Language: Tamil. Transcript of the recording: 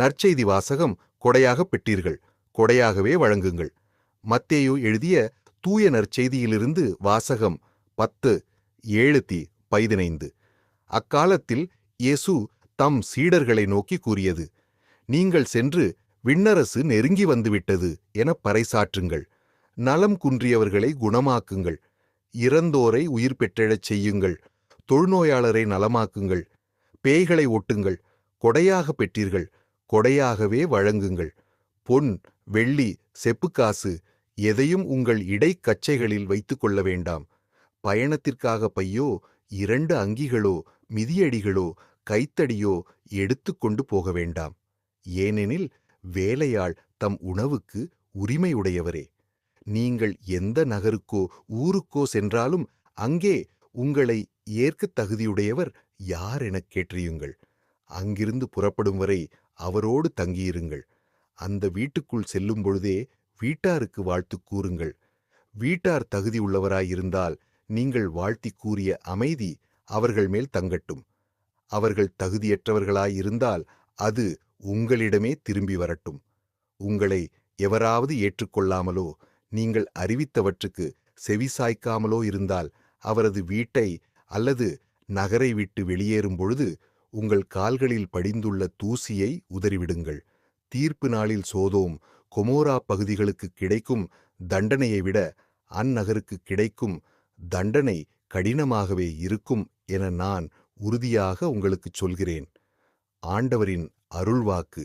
நற்செய்தி வாசகம் கொடையாக பெற்றீர்கள் கொடையாகவே வழங்குங்கள். மத்தேயு எழுதிய தூய நற்செய்தியிலிருந்து வாசகம் பத்து ஏழு தி பதினைந்து. அக்காலத்தில் இயேசு தம் சீடர்களை நோக்கி கூறியது நீங்கள் சென்று விண்ணரசு நெருங்கி வந்துவிட்டது என பறைசாற்றுங்கள். நலம் குன்றியவர்களை குணமாக்குங்கள். இறந்தோரை உயிர் பெற்றெழச் செய்யுங்கள். தொழுநோயாளரை நலமாக்குங்கள். பேய்களை ஒட்டுங்கள் கொடையாக பெற்றீர்கள். கொடையாகவே வழங்குங்கள். பொன் வெள்ளி செப்புக்காசு எதையும் உங்கள் இடைக்கச்சைகளில் வைத்துக் கொள்ள வேண்டாம். பயணத்திற்காக பையோ இரண்டு அங்கிகளோ மிதியடிகளோ கைத்தடியோ எடுத்துக்கொண்டு போக வேண்டாம். ஏனெனில் வேலையாள் தம் உணவுக்கு உரிமையுடையவரே. நீங்கள் எந்த நகருக்கோ ஊருக்கோ சென்றாலும் அங்கே உங்களை ஏற்கத் தகுதியுடையவர் யார் எனக் கேற்றியுங்கள் அங்கிருந்து புறப்படும் வரை அவரோடு தங்கியிருங்கள். அந்த வீட்டுக்குள் செல்லும் பொழுதே வீட்டாருக்கு வாழ்த்து கூறுங்கள். வீட்டார் தகுதியுள்ளவராயிருந்தால் நீங்கள் வாழ்த்திக் கூறிய அமைதி அவர்கள் மேல் தங்கட்டும். அவர்கள் தகுதியற்றவர்களாயிருந்தால் அது உங்களிடமே திரும்பி வரட்டும். உங்களை எவராவது ஏற்றுக்கொள்ளாமலோ நீங்கள் அறிவித்தவற்றுக்கு செவிசாய்க்காமலோ இருந்தால் அவரது வீட்டை அல்லது நகரை விட்டு வெளியேறும் பொழுது உங்கள் கால்களில் படிந்துள்ள தூசியை உதறிவிடுங்கள். தீர்ப்பு நாளில் சோதோம். கொமோரா பகுதிகளுக்கு கிடைக்கும் தண்டனையை விட அந்நகருக்கு கிடைக்கும் தண்டனை கடினமாகவே இருக்கும் என நான் உறுதியாக உங்களுக்குச் சொல்கிறேன். ஆண்டவரின் அருள்வாக்கு.